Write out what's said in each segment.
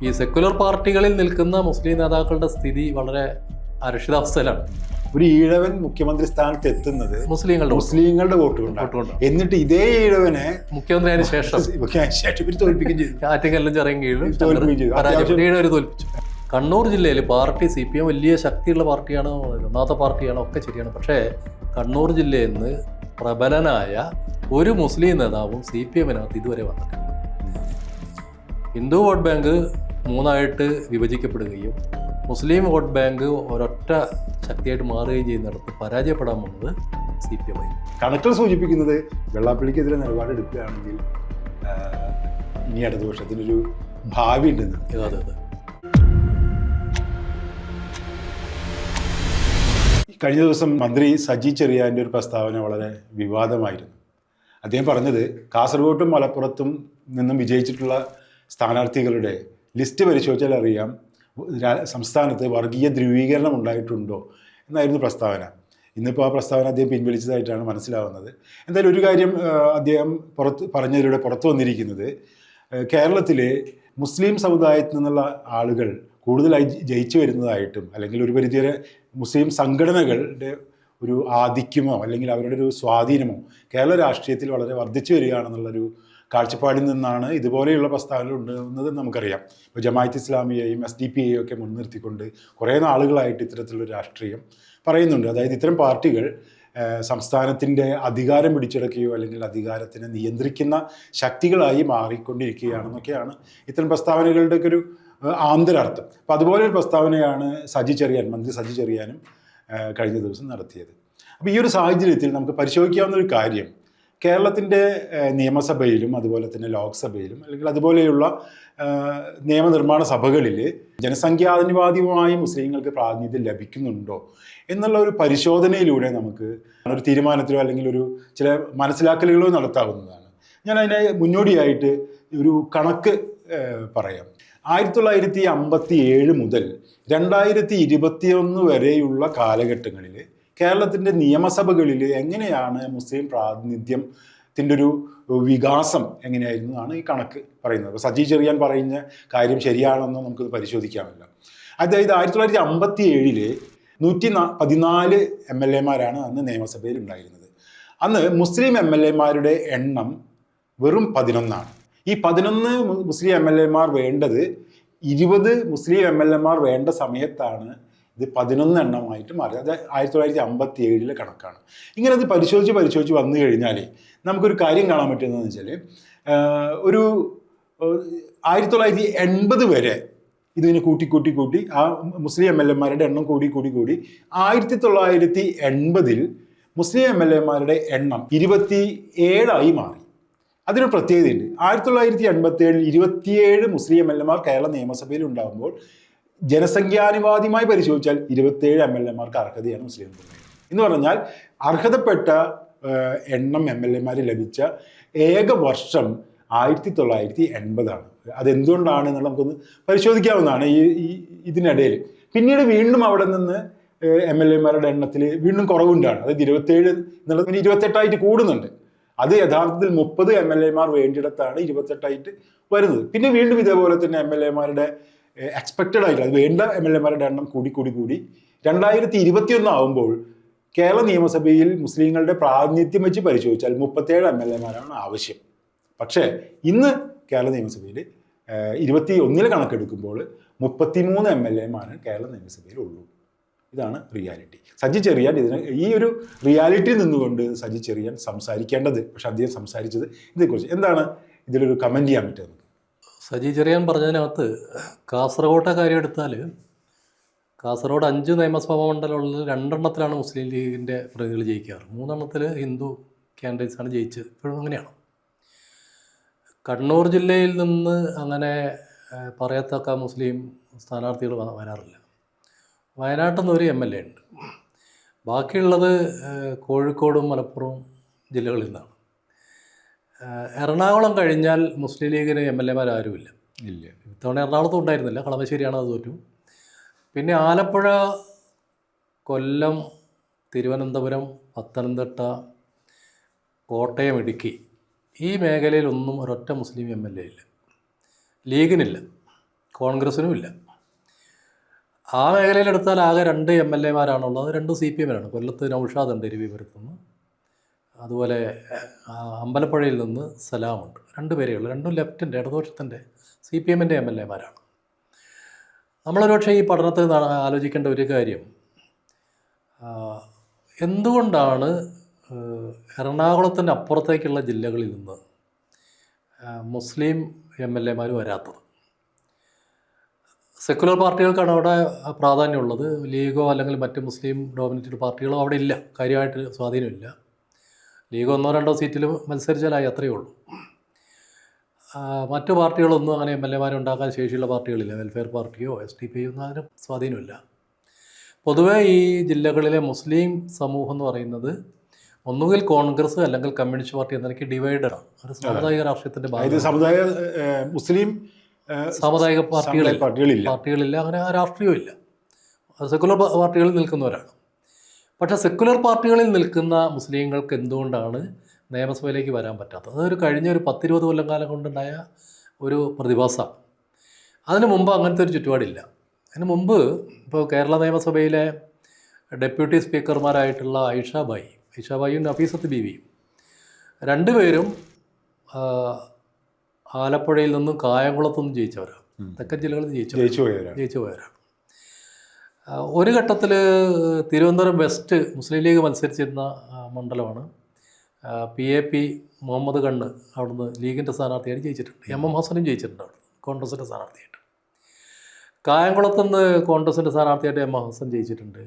ഈ സെക്കുലർ പാർട്ടികളിൽ നിൽക്കുന്ന മുസ്ലിം നേതാക്കളുടെ സ്ഥിതി വളരെ അരക്ഷിതാവസ്ഥയിലാണ്. ഒരു ഈഴവൻ മുഖ്യമന്ത്രി സ്ഥാനത്ത് എത്തുന്നത് മുസ്ലിങ്ങളുടെ മുസ്ലിങ്ങളുടെ വോട്ട് കൊണ്ടാണ്. എന്നിട്ട് ഇതേ ഈഴവനെ മുഖ്യമന്ത്രിയായതിനു ശേഷം. ശേഷം തോൽപ്പിക്കുകയും ചെയ്തു. ചെറിയും കീഴിലും തോൽപ്പിച്ചു. കണ്ണൂർ ജില്ലയിൽ പാർട്ടി സി പി എം വലിയ ശക്തിയുള്ള പാർട്ടിയാണ് ഒന്നാമത്തെ പാർട്ടിയാണ് ഒക്കെ ശരിയാണ്. പക്ഷേ കണ്ണൂർ ജില്ലയിൽ നിന്ന് പ്രബലനായ ഒരു മുസ്ലിം നേതാവും സി പി എമ്മിനകത്ത് ഇതുവരെ വന്നിട്ടില്ല. ഹിന്ദു വോട്ട് ബാങ്ക് മൂന്നായിട്ട് വിഭജിക്കപ്പെടുകയും മുസ്ലിം വോട്ട് ബാങ്ക് ഒരൊറ്റ ശക്തിയായിട്ട് മാറുകയും ചെയ്യുന്നിടത്ത് പരാജയപ്പെടാൻ പോകുന്നത് സി പി എം ഐ കണക്കുകൾ സൂചിപ്പിക്കുന്നത് വെള്ളാപ്പള്ളിക്കെതിരെ നിലപാടെടുക്കുകയാണെങ്കിൽ എടുക്കുകയാണെങ്കിൽ ഇനി ഇടതുപക്ഷത്തിനൊരു ഭാവി ഉണ്ടെന്ന്. അതെ അതെ കഴിഞ്ഞ ദിവസം മന്ത്രി സജി ചെറിയാന്റെ ഒരു പ്രസ്താവന വളരെ വിവാദമായിരുന്നു. അദ്ദേഹം പറഞ്ഞത് കാസർഗോട്ടും മലപ്പുറത്തും നിന്നും വിജയിച്ചിട്ടുള്ള സ്ഥാനാർത്ഥികളുടെ ലിസ്റ്റ് പരിശോധിച്ചാൽ അറിയാം സംസ്ഥാനത്ത് വർഗീയ ധ്രുവീകരണം ഉണ്ടായിട്ടുണ്ടോ എന്നായിരുന്നു പ്രസ്താവന. ഇന്നിപ്പോൾ ആ പ്രസ്താവന അദ്ദേഹം പിൻവലിച്ചതായിട്ടാണ് മനസ്സിലാവുന്നത്. എന്തായാലും ഒരു കാര്യം അദ്ദേഹം പുറത്ത് പറഞ്ഞതിലൂടെ പുറത്തു വന്നിരിക്കുന്നത് കേരളത്തിലെ മുസ്ലിം സമുദായത്തിൽ നിന്നുള്ള ആളുകൾ കൂടുതലായി ജയിച്ചു വരുന്നതായിട്ടും അല്ലെങ്കിൽ ഒരു പരിധിവരെ മുസ്ലിം സംഘടനകളുടെ ഒരു ആധിക്യമോ അല്ലെങ്കിൽ അവരുടെ ഒരു സ്വാധീനമോ കേരള രാഷ്ട്രീയത്തിൽ വളരെ വർദ്ധിച്ചു വരികയാണെന്നുള്ളൊരു കാഴ്ചപ്പാടിൽ നിന്നാണ് ഇതുപോലെയുള്ള പ്രസ്താവനകൾ ഉണ്ടാകുന്നത് നമുക്കറിയാം. ഇപ്പോൾ ജമായത്ത് ഇസ്ലാമിയെയും എസ് ഡി പി എയും ഒക്കെ മുൻനിർത്തിക്കൊണ്ട് കുറേ നാളുകളായിട്ട് ഇത്തരത്തിലുള്ള രാഷ്ട്രീയം പറയുന്നുണ്ട്. അതായത് ഇത്തരം പാർട്ടികൾ സംസ്ഥാനത്തിന്റെ അധികാരം പിടിച്ചെടുക്കുകയോ അല്ലെങ്കിൽ അധികാരത്തിനെ നിയന്ത്രിക്കുന്ന ശക്തികളായി മാറിക്കൊണ്ടിരിക്കുകയാണെന്നൊക്കെയാണ് ഇത്തരം പ്രസ്താവനകളുടെയൊക്കെ ഒരു ആന്തരാർത്ഥം. അപ്പം അതുപോലെ ഒരു പ്രസ്താവനയാണ് സജി ചെറിയാൻ മന്ത്രി സജി ചെറിയാനും കഴിഞ്ഞ ദിവസം നടത്തിയത്. അപ്പോൾ ഈ ഒരു സാഹചര്യത്തിൽ നമുക്ക് പരിശോധിക്കാവുന്ന ഒരു കാര്യം കേരളത്തിന്റെ നിയമസഭയിലും അതുപോലെ തന്നെ ലോക്സഭയിലും അല്ലെങ്കിൽ അതുപോലെയുള്ള നിയമനിർമ്മാണ സഭകളിൽ ജനസംഖ്യാനുപാതികമായി മുസ്ലിങ്ങൾക്ക് പ്രാതിനിധ്യം ലഭിക്കുന്നുണ്ടോ എന്നുള്ള ഒരു പരിശോധനയിലൂടെ നമുക്ക് ഒരു തീരുമാനത്തിലോ അല്ലെങ്കിൽ ഒരു ചില മനസ്സിലാക്കലുകളോ നടത്താവുന്നതാണ്. ഞാൻ അതിനെ മുന്നോടിയായിട്ട് ഒരു കണക്ക് പറയാം. ആയിരത്തി തൊള്ളായിരത്തി അമ്പത്തി ഏഴ് മുതൽ രണ്ടായിരത്തി ഇരുപത്തിയൊന്ന് വരെയുള്ള കാലഘട്ടങ്ങളിൽ കേരളത്തിന്റെ നിയമസഭകളിൽ എങ്ങനെയാണ് മുസ്ലിം പ്രാതിനിധ്യത്തിന്റെ ഒരു വികാസം എങ്ങനെയായിരുന്നു എന്നാണ് ഈ കണക്ക് പറയുന്നത്. അപ്പോൾ സജി ചെറിയാൻ പറയുന്ന കാര്യം ശരിയാണെന്ന് നമുക്കത് പരിശോധിക്കാമല്ലോ. അതായത് ആയിരത്തി തൊള്ളായിരത്തി അമ്പത്തി ഏഴിൽ നൂറ്റി പതിനാല് എം എൽ എമാരാണ് അന്ന് നിയമസഭയിൽ ഉണ്ടായിരുന്നത് അന്ന് മുസ്ലിം എം എൽ എമാരുടെ എണ്ണം വെറും പതിനൊന്നാണ്. ഈ പതിനൊന്ന് മുസ്ലിം എം എൽ എമാർ വേണ്ടത് ഇരുപത് മുസ്ലിം എം എൽ എമാർ വേണ്ട സമയത്താണ് ഇത് പതിനൊന്ന് എണ്ണമായിട്ട് മാറി. അത് ആയിരത്തി തൊള്ളായിരത്തി അമ്പത്തി ഏഴിലെ കണക്കാണ്. ഇങ്ങനെ അത് പരിശോധിച്ച് പരിശോധിച്ച് വന്നു കഴിഞ്ഞാൽ നമുക്കൊരു കാര്യം കാണാൻ പറ്റുന്നതെന്ന് വെച്ചാൽ ഒരു ആയിരത്തി തൊള്ളായിരത്തി എൺപത് വരെ ഇതിന് കൂട്ടി കൂട്ടി കൂട്ടി ആ മുസ്ലിം എം എൽ എമാരുടെ എണ്ണം കൂടി കൂടി കൂടി ആയിരത്തി തൊള്ളായിരത്തി എൺപതിൽ മുസ്ലിം എം എൽ എമാരുടെ എണ്ണം ഇരുപത്തി ഏഴായി മാറി. അതിനൊരു പ്രത്യേകതയുണ്ട്. ആയിരത്തി തൊള്ളായിരത്തി എൺപത്തി ഏഴിൽ ഇരുപത്തിയേഴ് മുസ്ലിം എം എൽ എമാർ കേരള നിയമസഭയിൽ ഉണ്ടാകുമ്പോൾ ജനസംഖ്യാനുപാതികമായി പരിശോധിച്ചാൽ ഇരുപത്തേഴ് എം എൽ എമാർക്ക് അർഹതയാണ് മുസ്ലിം എന്ന് പറഞ്ഞാൽ അർഹതപ്പെട്ട എണ്ണം എം എൽ എമാർ ലഭിച്ച ഏക വർഷം ആയിരത്തി തൊള്ളായിരത്തി എൺപതാണ്. അതെന്തുകൊണ്ടാണ് എന്നുള്ള നമുക്കൊന്ന് പരിശോധിക്കാവുന്നതാണ് ഈ ഇതിനിടയിൽ. പിന്നീട് വീണ്ടും അവിടെ നിന്ന് എം എൽ എമാരുടെ എണ്ണത്തിൽ വീണ്ടും കുറവുണ്ടാണ്. അതായത് ഇരുപത്തേഴ് എന്നുള്ളത് പിന്നെ ഇരുപത്തെട്ടായിട്ട് കൂടുന്നുണ്ട്. അത് യഥാർത്ഥത്തിൽ മുപ്പത് എം എൽ എമാർ വേണ്ടിയിടത്താണ് ഇരുപത്തെട്ടായിട്ട് വരുന്നത്. പിന്നെ വീണ്ടും ഇതേപോലെ തന്നെ എം എൽ എമാരുടെ എക്സ്പെക്റ്റഡ് ആയിട്ട് അത് വേണ്ട എം എൽ എമാരുടെ എണ്ണം കൂടി കൂടി കൂടി. രണ്ടായിരത്തി ഇരുപത്തി ഒന്ന് ആകുമ്പോൾ കേരള നിയമസഭയിൽ മുസ്ലിങ്ങളുടെ പ്രാതിനിധ്യം വെച്ച് പരിശോധിച്ചാൽ മുപ്പത്തേഴ് എം എൽ എമാരാണ് ആവശ്യം. പക്ഷേ ഇന്ന് കേരള നിയമസഭയിൽ ഇരുപത്തി ഒന്നിൽ കണക്കെടുക്കുമ്പോൾ മുപ്പത്തിമൂന്ന് എം എൽ എമാരാണ് കേരള നിയമസഭയിൽ ഉള്ളൂ ഇതാണ് റിയാലിറ്റി. സജി ചെറിയാൻ ഇതിന് ഈ ഒരു റിയാലിറ്റിയിൽ നിന്നുകൊണ്ട് സജി ചെറിയാൻ സംസാരിക്കേണ്ടത് പക്ഷെ അദ്ദേഹം സംസാരിച്ചത് ഇതേക്കുറിച്ച്. എന്താണ്? ഇതിലൊരു കമന്റ് ചെയ്യാൻ പറ്റുന്നത് സജി ചെറിയാൻ പറഞ്ഞതിനകത്ത് കാസർഗോട്ടെ കാര്യം എടുത്താൽ കാസർഗോഡ് അഞ്ച് നിയമസഭാ മണ്ഡലങ്ങളിൽ രണ്ടെണ്ണത്തിലാണ് മുസ്ലിം ലീഗിന്റെ പ്രതിനിധികൾ ജയിക്കാറ്. മൂന്നെണ്ണത്തിൽ ഹിന്ദു ക്യാൻഡിഡേറ്റ്സാണ് ജയിച്ചത്. ഇപ്പോഴും അങ്ങനെയാണ്. കണ്ണൂർ ജില്ലയിൽ നിന്ന് അങ്ങനെ പറയത്തക്ക മുസ്ലിം സ്ഥാനാർത്ഥികൾ വരാറില്ല. വയനാട്ടിൽ നിന്ന് ഒരു എം എൽ എ ഉണ്ട്. ബാക്കിയുള്ളത് കോഴിക്കോടും മലപ്പുറവും ജില്ലകളിൽ നിന്നാണ്. എറണാകുളം കഴിഞ്ഞാൽ മുസ്ലിം ലീഗിന് എം എൽ എമാർ ആരുമില്ല. ഇല്ല. ഇത്തവണ എറണാകുളത്ത് ഉണ്ടായിരുന്നില്ല. കളമശ്ശേരിയാണ് അത് തോറ്റു. പിന്നെ ആലപ്പുഴ കൊല്ലം തിരുവനന്തപുരം പത്തനംതിട്ട കോട്ടയം ഇടുക്കി. ഈ മേഖലയിലൊന്നും ഒരൊറ്റ മുസ്ലിം എം എൽ എ ഇല്ല. ലീഗിനില്ല. കോൺഗ്രസ്സിനും ഇല്ല. ആ മേഖലയിലെടുത്താൽ ആകെ രണ്ട് എം എൽ എമാരാണുള്ളത് രണ്ട് സി പി എമ്മിലാണ്. കൊല്ലത്ത് നൗഷാദ് ഉണ്ട് ഇരുവിപുരത്തുനിന്ന് അതുപോലെ അമ്പലപ്പുഴയിൽ നിന്ന് സലാമുണ്ട്. രണ്ട് പേരേ ഉള്ളൂ. രണ്ടും ലെഫ്റ്റിന്റെ ഇടതുപക്ഷത്തിന്റെ സി പി എമ്മിന്റെ എം എൽ എമാരാണ്. നമ്മളൊരുപക്ഷെ ഈ പഠനത്തിൽ ആലോചിക്കേണ്ട ഒരു കാര്യം എന്തുകൊണ്ടാണ് എറണാകുളത്തിന്റെ അപ്പുറത്തേക്കുള്ള ജില്ലകളിൽ നിന്ന് മുസ്ലിം എം എൽ എമാർ വരാത്തത്? സെക്കുലർ പാർട്ടികൾക്കാണ് അവിടെ പ്രാധാന്യമുള്ളത്. ലീഗോ അല്ലെങ്കിൽ മറ്റ് മുസ്ലിം ഡോമിനേറ്റഡ് പാർട്ടികളോ അവിടെ ഇല്ല. കാര്യമായിട്ട് സ്വാധീനമില്ല. ലീഗ് ഒന്നോ രണ്ടോ സീറ്റിൽ മത്സരിച്ചാലായി അത്രയേ ഉള്ളൂ. മറ്റു പാർട്ടികളൊന്നും അങ്ങനെ എം എൽ എമാരെ ഉണ്ടാക്കാൻ ശേഷിയുള്ള പാർട്ടികളില്ല. വെൽഫെയർ പാർട്ടിയോ എസ് ഡി പി ഒന്നും അതിന് സ്വാധീനമില്ല. പൊതുവേ ഈ ജില്ലകളിലെ മുസ്ലിം സമൂഹം എന്ന് പറയുന്നത് ഒന്നുകിൽ കോൺഗ്രസ് അല്ലെങ്കിൽ കമ്മ്യൂണിസ്റ്റ് പാർട്ടി എന്നൊക്കെ ഡിവൈഡഡ് ആണ്. ഒരു സാമുദായിക രാഷ്ട്രീയത്തിന്റെ ഭാഗം സമുദായ മുസ്ലിം സാമുദായിക പാർട്ടികളിൽ പാർട്ടികളില്ല. പാർട്ടികളില്ല അങ്ങനെ ഇല്ല സെക്കുലർ പാർട്ടികളിൽ നിൽക്കുന്നവരാണ്. പക്ഷേ സെക്കുലർ പാർട്ടികളിൽ നിൽക്കുന്ന മുസ്ലിങ്ങൾക്ക് എന്തുകൊണ്ടാണ് നിയമസഭയിലേക്ക് വരാൻ പറ്റാത്തത്? അതൊരു കഴിഞ്ഞ ഒരു പത്തിരുപത് കൊല്ലം കാലം കൊണ്ടുണ്ടായ ഒരു പ്രതിഭാസമാണ്. അതിന് മുമ്പ് അങ്ങനത്തെ ഒരു ചുറ്റുപാടില്ല. അതിന് മുമ്പ് ഇപ്പോൾ കേരള നിയമസഭയിലെ ഡെപ്യൂട്ടി സ്പീക്കർമാരായിട്ടുള്ള ഐഷാബായി ഐഷാബായിയും നഫീസത്ത് ബീവിയും രണ്ടുപേരും ആലപ്പുഴയിൽ നിന്നും കായംകുളത്തു നിന്നും ജയിച്ചവരാണ്. തെക്കൻ ജില്ലകളിൽ ജയിച്ചു പോയവരാണ്. ജയിച്ചു പോയവരാണ്. ഒരു ഘട്ടത്തിൽ തിരുവനന്തപുരം വെസ്റ്റ് മുസ്ലിം ലീഗ് മത്സരിച്ചിരുന്ന മണ്ഡലമാണ്. പി എ പി മുഹമ്മദ് കണ്ണ് അവിടുന്ന് ലീഗിന്റെ സ്ഥാനാർത്ഥിയായിട്ട് ജയിച്ചിട്ടുണ്ട്. എം എം ഹസനും ജയിച്ചിട്ടുണ്ട് അവിടെ കോൺഗ്രസിന്റെ സ്ഥാനാർത്ഥിയായിട്ട്. കായംകുളത്ത് നിന്ന് കോൺഗ്രസിന്റെ സ്ഥാനാർത്ഥിയായിട്ട് എം എം ഹസൻ ജയിച്ചിട്ടുണ്ട്.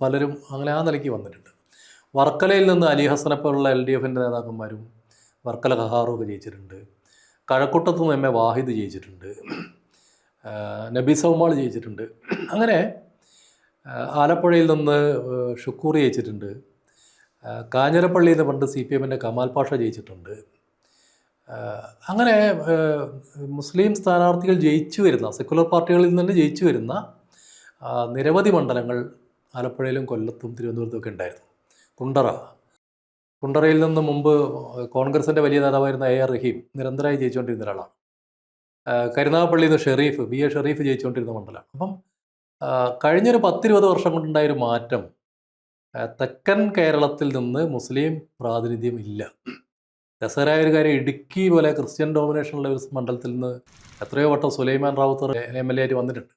പലരും അങ്ങനെ ആ നിലയ്ക്ക് വന്നിട്ടുണ്ട്. വർക്കലയിൽ നിന്ന് അലി ഹസനെ പോലുള്ള എൽ ഡി എഫിന്റെ നേതാക്കന്മാരും വർക്കല ഖഹാറും ഒക്കെ ജയിച്ചിട്ടുണ്ട്. കഴക്കൂട്ടത്ത് നിന്ന് എം എ വാഹിദ് ജയിച്ചിട്ടുണ്ട്. നബി സൗമാൾ ജയിച്ചിട്ടുണ്ട്. അങ്ങനെ ആലപ്പുഴയിൽ നിന്ന് ഷുക്കൂർ ജയിച്ചിട്ടുണ്ട്. കാഞ്ഞിരപ്പള്ളിയിൽ നിന്ന് പണ്ട് സി പി എമ്മിന്റെ കമാൽ പാഷ ജയിച്ചിട്ടുണ്ട്. അങ്ങനെ മുസ്ലിം സ്ഥാനാർത്ഥികൾ ജയിച്ചു വരുന്ന സെക്കുലർ പാർട്ടികളിൽ നിന്ന് ജയിച്ചു വരുന്ന നിരവധി മണ്ഡലങ്ങൾ ആലപ്പുഴയിലും കൊല്ലത്തും തിരുവനന്തപുരത്തും ഒക്കെ ഉണ്ടായിരുന്നു. കുണ്ടറ. കുണ്ടറയിൽ നിന്ന് മുമ്പ് കോൺഗ്രസിന്റെ വലിയ നേതാവായിരുന്ന എ ആർ റഹീം നിരന്തരമായി ജയിച്ചുകൊണ്ടിരുന്ന ഒരാളാണ്. കരുനാഗപ്പള്ളിയിൽ നിന്ന് ഷെറീഫ് ബി എ ഷെറീഫ് ജയിച്ചുകൊണ്ടിരുന്ന മണ്ഡലമാണ്. അപ്പം കഴിഞ്ഞൊരു പത്തിരുപത് വർഷം കൊണ്ടുണ്ടായൊരു മാറ്റം. തെക്കൻ കേരളത്തിൽ നിന്ന് മുസ്ലിം പ്രാതിനിധ്യം ഇല്ല. രസകരമായ ഒരു കാര്യം ഇടുക്കി പോലെ ക്രിസ്ത്യൻ ഡോമിനേഷനുള്ള ഒരു മണ്ഡലത്തിൽ നിന്ന് എത്രയോ വട്ടം Sulaiman Rawther M L A ആയിട്ട് വന്നിട്ടുണ്ട്.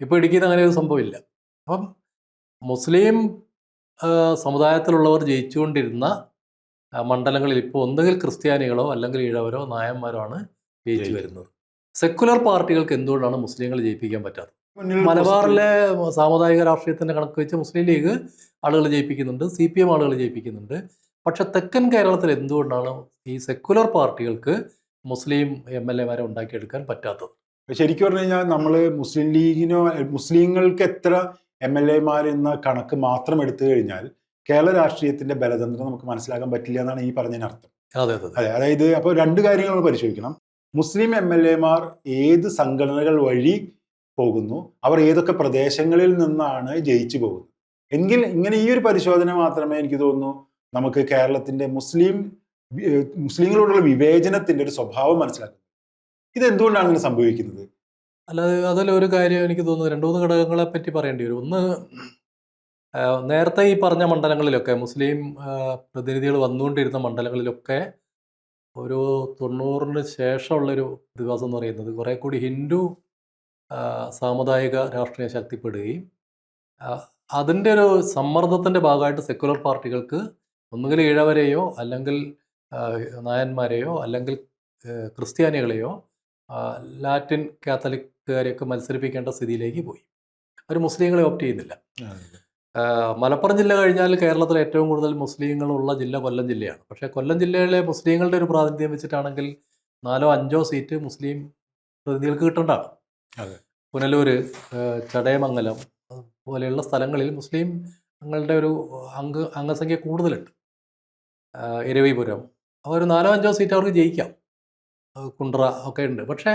ഇപ്പോൾ ഇടുക്കിയിൽ നിന്ന് അങ്ങനെ ഒരു സംഭവമില്ല അപ്പം മുസ്ലിം സമുദായത്തിലുള്ളവർ ജയിച്ചുകൊണ്ടിരുന്ന മണ്ഡലങ്ങളിൽ ഇപ്പോൾ ഒന്നുകിൽ ക്രിസ്ത്യാനികളോ അല്ലെങ്കിൽ ഇഴവരോ നായന്മാരോ ആണ് ജയിച്ചു. വരുന്നത്. സെക്കുലർ പാർട്ടികൾക്ക് എന്തുകൊണ്ടാണ് മുസ്ലിങ്ങളെ ജയിപ്പിക്കാൻ പറ്റാത്തത്? മലബാറിലെ സാമുദായിക രാഷ്ട്രീയത്തിന്റെ കണക്ക് വെച്ച് മുസ്ലിം ലീഗ് ആളുകൾ ജയിപ്പിക്കുന്നുണ്ട് സി പി എം ആളുകൾ ജയിപ്പിക്കുന്നുണ്ട്. പക്ഷെ തെക്കൻ കേരളത്തിൽ എന്തുകൊണ്ടാണ് ഈ സെക്കുലർ പാർട്ടികൾക്ക് മുസ്ലിം എം എൽ എമാരെ ഉണ്ടാക്കിയെടുക്കാൻ പറ്റാത്തത്? ശരിക്കും പറഞ്ഞു കഴിഞ്ഞാൽ നമ്മൾ മുസ്ലിം ലീഗിനോ മുസ്ലിങ്ങൾക്ക് എത്ര എം എൽ എമാർ എന്ന കണക്ക് മാത്രം എടുത്തു കഴിഞ്ഞാൽ കേരള രാഷ്ട്രീയത്തിന്റെ ബലതന്ത്രം നമുക്ക് മനസ്സിലാക്കാൻ പറ്റില്ല എന്നാണ് ഈ പറഞ്ഞതിനർത്ഥം. അതെ അതെ അതെ. അതെ അതായത് അപ്പോൾ രണ്ട് കാര്യങ്ങൾ പരിശോധിക്കണം. മുസ്ലിം എം എൽ എമാർ ഏത് സംഘടനകൾ വഴി പോകുന്നു. അവർ ഏതൊക്കെ പ്രദേശങ്ങളിൽ നിന്നാണ് ജയിച്ചു പോകുന്നത്? എങ്കിൽ ഇങ്ങനെ ഈ ഒരു പരിശോധന മാത്രമേ എനിക്ക് തോന്നുന്നു നമുക്ക് കേരളത്തിന്റെ മുസ്ലിം മുസ്ലിങ്ങളോടുള്ള വിവേചനത്തിന്റെ ഒരു സ്വഭാവം മനസ്സിലാക്കുന്നത് ഇത് എന്തുകൊണ്ടാണ് ഇങ്ങനെ സംഭവിക്കുന്നത്? അല്ലാതെ ഒരു കാര്യം എനിക്ക് തോന്നുന്നു. രണ്ടു മൂന്ന് ഘടകങ്ങളെ പറ്റി പറയേണ്ടി വരും. ഒന്ന് നേരത്തെ ഈ പറഞ്ഞ മണ്ഡലങ്ങളിലൊക്കെ മുസ്ലിം പ്രതിനിധികൾ വന്നുകൊണ്ടിരുന്ന മണ്ഡലങ്ങളിലൊക്കെ ഒരു തൊണ്ണൂറിന് ശേഷമുള്ളൊരു പ്രതിഭാസം എന്ന് പറയുന്നത് കുറേ കൂടി ഹിന്ദു സാമുദായിക രാഷ്ട്രീയം ശക്തിപ്പെടുകയും അതിന്റെ ഒരു സമ്മർദ്ദത്തിന്റെ ഭാഗമായിട്ട് സെക്കുലർ പാർട്ടികൾക്ക് ഒന്നുകിൽ ഇഴവരെയോ അല്ലെങ്കിൽ നായന്മാരെയോ അല്ലെങ്കിൽ ക്രിസ്ത്യാനികളെയോ ലാറ്റിൻ കാത്തലിക്കുകാരെയൊക്കെ മത്സരിപ്പിക്കേണ്ട സ്ഥിതിയിലേക്ക് പോയി. അവർ മുസ്ലിങ്ങളെ ഓപ്റ്റ് ചെയ്യുന്നില്ല. മലപ്പുറം ജില്ല കഴിഞ്ഞാൽ കേരളത്തിലെ ഏറ്റവും കൂടുതൽ മുസ്ലിങ്ങളുള്ള ജില്ല കൊല്ലം ജില്ലയാണ്. പക്ഷേ കൊല്ലം ജില്ലയിലെ മുസ്ലിങ്ങളുടെ ഒരു പ്രാതിനിധ്യം വെച്ചിട്ടാണെങ്കിൽ നാലോ അഞ്ചോ സീറ്റ് മുസ്ലിം പ്രതിനിധികൾക്ക് കിട്ടേണ്ടതാണ്. അതെ. പുനലൂർ ചടയമംഗലം പോലെയുള്ള സ്ഥലങ്ങളിൽ മുസ്ലിം അങ്ങളുടെ ഒരു അംഗ അംഗസംഖ്യ കൂടുതലുണ്ട്. ഇരവിപുരം. ഒരു നാലോ അഞ്ചോ സീറ്റ് അവർക്ക് ജയിക്കാം. കുണ്ട്ര ഒക്കെ ഉണ്ട്. പക്ഷേ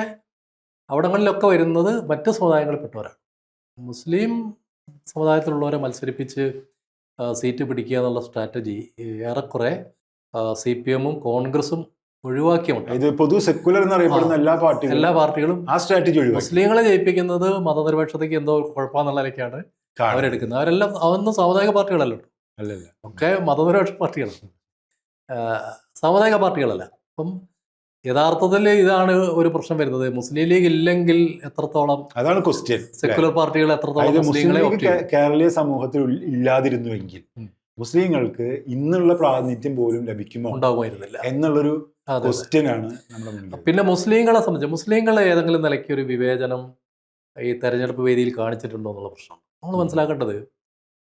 അവിടങ്ങളിലൊക്കെ വരുന്നത് മറ്റ് സമുദായങ്ങളിൽപ്പെട്ടവരാണ്. മുസ്ലിം സമുദായത്തിലുള്ളവരെ മത്സരിപ്പിച്ച് സീറ്റ് പിടിക്കുക എന്നുള്ള സ്ട്രാറ്റജി ഏറെക്കുറെ സി പി എമ്മും കോൺഗ്രസും ഒഴിവാക്കിയ ഇത് പൊതു സെക്കുലർ എന്നറിയപ്പെടുന്ന എല്ലാ പാർട്ടികളും എല്ലാ പാർട്ടികളും ആ സ്ട്രാറ്റജി ഒഴിവാക്കി. മുസ്ലിങ്ങളെ ജയിപ്പിക്കുന്നത് മതനിരപേക്ഷതയ്ക്ക് എന്തോ കുഴപ്പമെന്നുള്ള നിലയ്ക്കാണ് കാണും. അവരെടുക്കുന്നത്. അവരെല്ലാം അവന്നും സാമുദായിക പാർട്ടികളല്ലോ അല്ലല്ല. ഒക്കെ മതനിരപേക്ഷ പാർട്ടികളാണ്. സാമുദായിക പാർട്ടികളല്ല. അപ്പം യഥാർത്ഥത്തിൽ ഇതാണ് ഒരു പ്രശ്നം വരുന്നത്. മുസ്ലിം ലീഗ് ഇല്ലെങ്കിൽ എത്രത്തോളം അതാണ് ക്വസ്റ്റ്യൻ സെക്യുലർ പാർട്ടികൾ എത്രത്തോളം കേരളീയ സമൂഹത്തിൽ ഇല്ലാതിരുന്നുവെങ്കിൽ. മുസ്ലിങ്ങൾക്ക് ഇന്നുള്ള പ്രാതിനിധ്യം പോലും ലഭിക്കുമോ ഉണ്ടാകുമായിരുന്നില്ല. എന്നുള്ളൊരു ക്വസ്റ്റ്യനാണ് നമ്മുടെ മുന്നിൽ പിന്നെ മുസ്ലിങ്ങളെ സംബന്ധിച്ച് മുസ്ലിങ്ങളെ ഏതെങ്കിലും നിലയ്ക്ക് ഒരു വിവേചനം ഈ തെരഞ്ഞെടുപ്പ് വേദിയിൽ കാണിച്ചിട്ടുണ്ടോ എന്നുള്ള പ്രശ്നം നമ്മൾ മനസ്സിലാക്കേണ്ടത്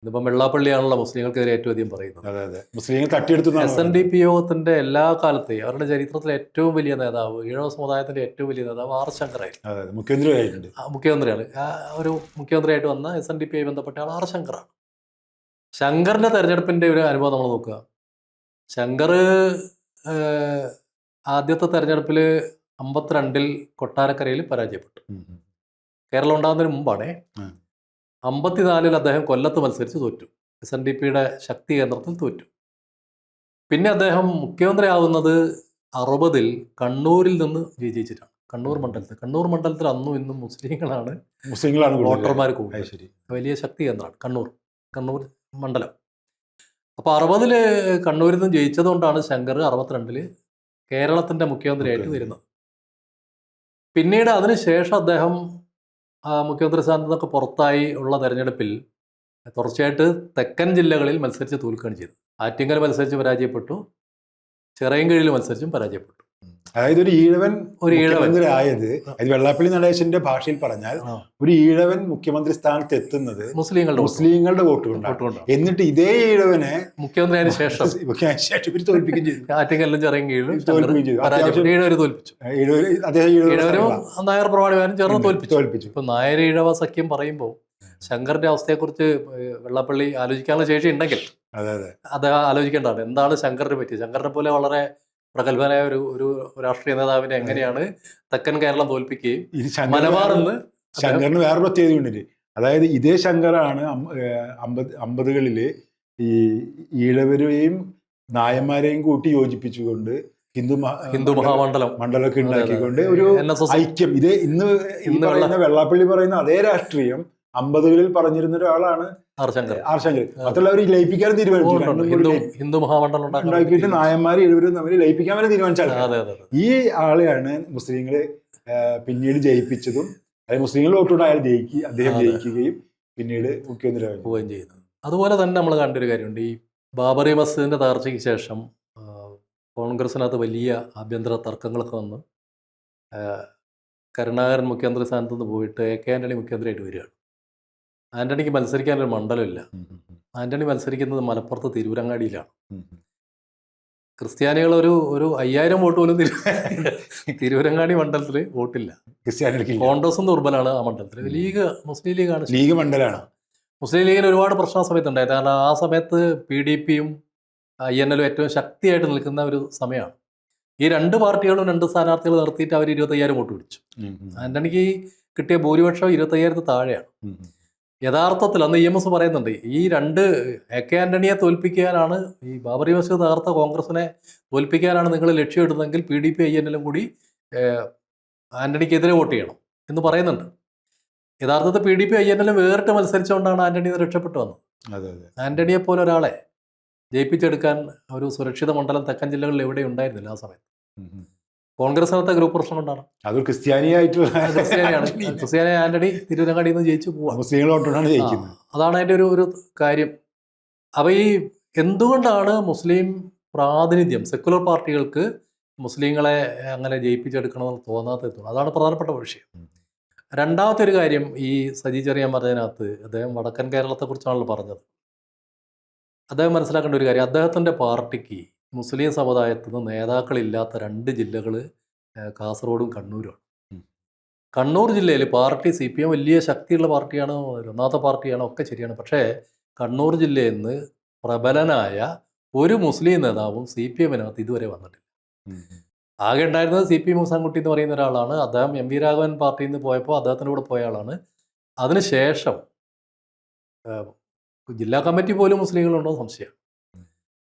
ഇതിപ്പം വെള്ളാപ്പള്ളിയാണല്ലോ മുസ്ലിങ്ങൾക്കെതിരെ ഏറ്റവും അധികം പറയുന്നത്. അതെ അതെ. മുസ്ലിങ്ങൾ തട്ടിയെടുത്തു എസ് എൻ ഡി പി യോഗത്തിന്റെ എല്ലാ കാലത്തെയും അവരുടെ ചരിത്രത്തിലെ ഏറ്റവും വലിയ നേതാവ് ഈഴവ സമുദായത്തിന്റെ ഏറ്റവും വലിയ നേതാവ് ആർ ശങ്കറായിരുന്നു. ആ മുഖ്യമന്ത്രിയാണ്. ഒരു മുഖ്യമന്ത്രിയായിട്ട് വന്ന എസ് എൻ ഡി പി ആയി ബന്ധപ്പെട്ട ആൾ ആർ ശങ്കറാണ്. ശങ്കറിന്റെ തെരഞ്ഞെടുപ്പിന്റെ ഒരു അനുഭവം നമ്മൾ നോക്കുക. ശങ്കർ ആദ്യത്തെ തെരഞ്ഞെടുപ്പിൽ അമ്പത്തിരണ്ടിൽ കൊട്ടാരക്കരയിൽ പരാജയപ്പെട്ടു. കേരളം ഉണ്ടാകുന്നതിന് മുമ്പാണേ. അമ്പത്തിനാലിൽ അദ്ദേഹം കൊല്ലത്ത് മത്സരിച്ച് തോറ്റു. എസ് എൻ ഡി പിയുടെ ശക്തി കേന്ദ്രത്തിൽ തോറ്റു. പിന്നെ അദ്ദേഹം മുഖ്യമന്ത്രിയാവുന്നത് അറുപതിൽ കണ്ണൂരിൽ നിന്ന് വിജയിച്ചിട്ടാണ്. കണ്ണൂർ മണ്ഡലത്തിൽ. കണ്ണൂർ മണ്ഡലത്തിൽ അന്നും ഇന്നും മുസ്ലിങ്ങളാണ് മുസ്ലിങ്ങളാണ് വോട്ടർമാർ കൂടുതൽ. ശരി. വലിയ ശക്തി കേന്ദ്രമാണ് കണ്ണൂർ. കണ്ണൂർ മണ്ഡലം. അപ്പോൾ അറുപതിൽ കണ്ണൂരിൽ നിന്ന് ജയിച്ചതുകൊണ്ടാണ് ശങ്കർ അറുപത്തിരണ്ടിൽ കേരളത്തിന്റെ മുഖ്യമന്ത്രിയായിട്ട് വരുന്നത്. പിന്നീട് അതിനുശേഷം അദ്ദേഹം മുഖ്യമന്ത്രി സ്ഥാനത്ത് നിന്നൊക്കെ പുറത്തായി ഉള്ള തെരഞ്ഞെടുപ്പിൽ തുടർച്ചയായിട്ട് തെക്കൻ ജില്ലകളിൽ മത്സരിച്ച് തോൽക്കുകയാണ് ചെയ്തത്. ആറ്റിങ്ങൽ മത്സരിച്ച് പരാജയപ്പെട്ടു. ചിറയൻകീഴിൽ മത്സരിച്ചും പരാജയപ്പെട്ടു. അതായത് ഒരു ഈഴവൻ ഒരു ഈഴവൻ. മുഖ്യമന്ത്രി ആയത് അത് വെള്ളാപ്പള്ളി നടേശന്റെ ഭാഷയിൽ പറഞ്ഞാൽ ഒരു ഈഴവൻ മുഖ്യമന്ത്രി സ്ഥാനത്ത് എത്തുന്നത് മുസ്ലിങ്ങളുടെ മുസ്ലിങ്ങളുടെ വോട്ട് കൊണ്ടാണ് എന്നിട്ട് ഇതേ ഈഴവനെ മുഖ്യമന്ത്രിയായ ശേഷം. ശേഷം ഇവർ തോൽപ്പിക്കുകയും ചെയ്തു. ആറ്റിങ്ങലും ചിറയൻകീഴിലും ശങ്കർ തോൽപ്പിക്കുകയും ചെയ്തു. ഈഴവർ തോൽപ്പിച്ചു. ഈഴവര് ഈഴവരും നായർ പ്രമാണിമാരും ചേർന്ന് തോൽപ്പിച്ചു. തോൽപ്പിച്ചു. ഇപ്പൊ നായർ ഈഴവ സഖ്യം പറയുമ്പോൾ ശങ്കറിന്റെ അവസ്ഥയെക്കുറിച്ച് കുറിച്ച് വെള്ളാപ്പള്ളി ആലോചിക്കാനുള്ള ശേഷി ഉണ്ടെങ്കിൽ അതെ അതെ. അത് ആലോചിക്കേണ്ടതാണ്. എന്താണ് ശങ്കറിനെ പറ്റി ശങ്കറിനെ പോലെ വളരെ പ്രഗത്ഭനായ ഒരു ഒരു രാഷ്ട്രീയ നേതാവിനെ എങ്ങനെയാണ് തെക്കൻ കേരളം തോൽപ്പിക്കുകയും മലബാർ എന്ന് ശങ്കറിന് വേറെ പ്രത്യേകത ഉണ്ട് അതായത് ഇതേ ശങ്കറാണ് അമ്പത് അമ്പതുകളിൽ ഈ ഈഴവരെയും നായന്മാരെയും കൂട്ടി യോജിപ്പിച്ചുകൊണ്ട് ഹിന്ദു ഹിന്ദു മഹാമണ്ഡലം. മണ്ഡലമൊക്കെ ഉണ്ടാക്കിക്കൊണ്ട് ഒരു ഐക്യം. ഇതേ ഇന്ന് ഇന്ന് പറയുന്ന വെള്ളാപ്പള്ളി പറയുന്ന അതേ രാഷ്ട്രീയം അമ്പതുകളിൽ പറഞ്ഞിരുന്ന ഒരാളാണ് ആർ ശങ്കർ മറ്റുള്ളവർ ലയിപ്പിക്കാനും തീരുമാനിച്ചു. ഹിന്ദു മഹാമണ്ഡലം ഉണ്ടാക്കിയിട്ട് നായന്മാരെ എഴുവരും തമ്മിൽ ലയിപ്പിക്കാൻ വരെ തീരുമാനിച്ച അതെ ആൾക്കാരാണ്. അതെ അതെ. ഈ ആളെയാണ് മുസ്ലിങ്ങളെ പിന്നീട് ജയിപ്പിച്ചതും അതായത് മുസ്ലിങ്ങൾ വോട്ടുകൊണ്ട് അയാൾ ജയിക്കുക അദ്ദേഹം ജയിക്കുകയും പിന്നീട് മുഖ്യമന്ത്രിയാകും പോവുകയും ചെയ്യുന്നത് അതുപോലെ തന്നെ നമ്മൾ കണ്ടൊരു കാര്യമുണ്ട്. ഈ ബാബറി മസ്ജിദിന്റെ തകർച്ചയ്ക്ക് ശേഷം കോൺഗ്രസിനകത്ത് വലിയ ആഭ്യന്തര തർക്കങ്ങളൊക്കെ വന്ന്. കരുണാകരൻ മുഖ്യമന്ത്രി സ്ഥാനത്ത് നിന്ന് പോയിട്ട് എ കെ ആന്റണി മുഖ്യമന്ത്രിയായിട്ട് വരികയാണ്. ആന്റണിക്ക് മത്സരിക്കാനൊരു മണ്ഡലമില്ല. ആന്റണി മത്സരിക്കുന്നത് മലപ്പുറത്ത് തിരുവരങ്ങാടിയിലാണ് ക്രിസ്ത്യാനികൾ ഒരു ഒരു അയ്യായിരം വോട്ട് പോലും തിരു തിരുവരങ്ങാടി മണ്ഡലത്തിൽ വോട്ടില്ല. ക്രിസ്ത്യാനികൾക്ക് കോൺഗ്രസും ദുർബലാണ് ആ മണ്ഡലത്തിൽ ലീഗ് മുസ്ലിം ലീഗാണ് ലീഗ് മണ്ഡലമാണ് മുസ്ലിം ലീഗിന് ഒരുപാട് പ്രശ്നം ആ സമയത്ത് കാരണം ആ സമയത്ത് പി ഡി പിയും ഐ എൻ എല്ലും ഏറ്റവും ശക്തിയായിട്ട് നിൽക്കുന്ന ഒരു സമയമാണ് ഈ രണ്ട് പാർട്ടികളും രണ്ട് സ്ഥാനാർത്ഥികൾ നിർത്തിയിട്ട് അവർ ഇരുപത്തയ്യായിരം വോട്ട് പിടിച്ചു. ആന്റണിക്ക് കിട്ടിയ ഭൂരിപക്ഷം ഇരുപത്തയ്യായിരത്തി താഴെയാണ്. യഥാർത്ഥത്തിൽ അന്ന് ഇ എം എസ് പറയുന്നുണ്ട് ഈ രണ്ട് എ കെ ആന്റണിയെ തോൽപ്പിക്കാനാണ് ഈ ബാബറി മസ്ജിദ് തകർത്ത കോൺഗ്രസിനെ തോൽപ്പിക്കാനാണ് നിങ്ങൾ ലക്ഷ്യമിടുന്നതെങ്കിൽ P D P I N എല്ലും കൂടി ആന്റണിക്കെതിരെ വോട്ട് ചെയ്യണം എന്ന് പറയുന്നുണ്ട്. യഥാർത്ഥത്തിൽ P D P I N എല്ലും വേറിട്ട് മത്സരിച്ചുകൊണ്ടാണ് ആന്റണി രക്ഷപ്പെട്ടു വന്നത്. അതെ അതെ. ആന്റണിയെ പോലെ ഒരാളെ ജയിപ്പിച്ചെടുക്കാൻ ഒരു സുരക്ഷിത മണ്ഡലം തെക്കൻ ജില്ലകളിൽ എവിടെ ഉണ്ടായിരുന്നില്ല ആ സമയത്ത്. ഉം. കോൺഗ്രസിനകത്തെ ഗ്രൂപ്പ് പ്രശ്നം കൊണ്ടാണ്. അതൊരു ക്രിസ്ത്യാനിയായിട്ടുള്ള ക്രിസ്ത്യാനിയാണ്. ക്രിസ്ത്യാനി ആന്റണി തിരുവനങ്ങാടിയിൽ നിന്ന് ജയിച്ചു പോവാം. ജയിക്കുന്നത്. അതാണ് അതിന്റെ ഒരു ഒരു കാര്യം. അപ്പോൾ ഈ എന്തുകൊണ്ടാണ് മുസ്ലിം പ്രാതിനിധ്യം സെക്കുലർ പാർട്ടികൾക്ക് മുസ്ലിങ്ങളെ അങ്ങനെ ജയിപ്പിച്ചെടുക്കണമെന്ന് തോന്നാത്തത് അതാണ് പ്രധാനപ്പെട്ട വിഷയം. രണ്ടാമത്തെ ഒരു കാര്യം ഈ സജി ചെറിയാൻ പറഞ്ഞതിനകത്ത് അദ്ദേഹം വടക്കൻ കേരളത്തെക്കുറിച്ചാണല്ലോ പറഞ്ഞത്. അദ്ദേഹം മനസ്സിലാക്കേണ്ട ഒരു കാര്യം അദ്ദേഹത്തിന്റെ പാർട്ടിക്ക് മുസ്ലിം സമുദായത്തിൽ നിന്ന് നേതാക്കളില്ലാത്ത രണ്ട് ജില്ലകൾ കാസർഗോഡും കണ്ണൂരുമാണ്. കണ്ണൂർ ജില്ലയിൽ പാർട്ടി സി പി എം വലിയ ശക്തിയുള്ള പാർട്ടിയാണ് ഒന്നാമത്തെ പാർട്ടിയാണ് ഒക്കെ ശരിയാണ്. പക്ഷേ കണ്ണൂർ ജില്ലയിൽ നിന്ന് പ്രബലനായ ഒരു മുസ്ലിം നേതാവും സി പി എമ്മിനകത്ത് ഇതുവരെ വന്നിട്ടില്ല. ആകെ ഉണ്ടായിരുന്നത് സി പി മൂസാൻകുട്ടി എന്ന് പറയുന്ന ഒരാളാണ്. അദ്ദേഹം എം വി രാഘവൻ പാർട്ടിയിൽ നിന്ന് പോയപ്പോൾ അദ്ദേഹത്തിന്റെ കൂടെ പോയ ആളാണ്. അതിനുശേഷം ജില്ലാ കമ്മിറ്റി പോലും മുസ്ലിങ്ങളുണ്ടോ സംശയമാണ്. സംശയം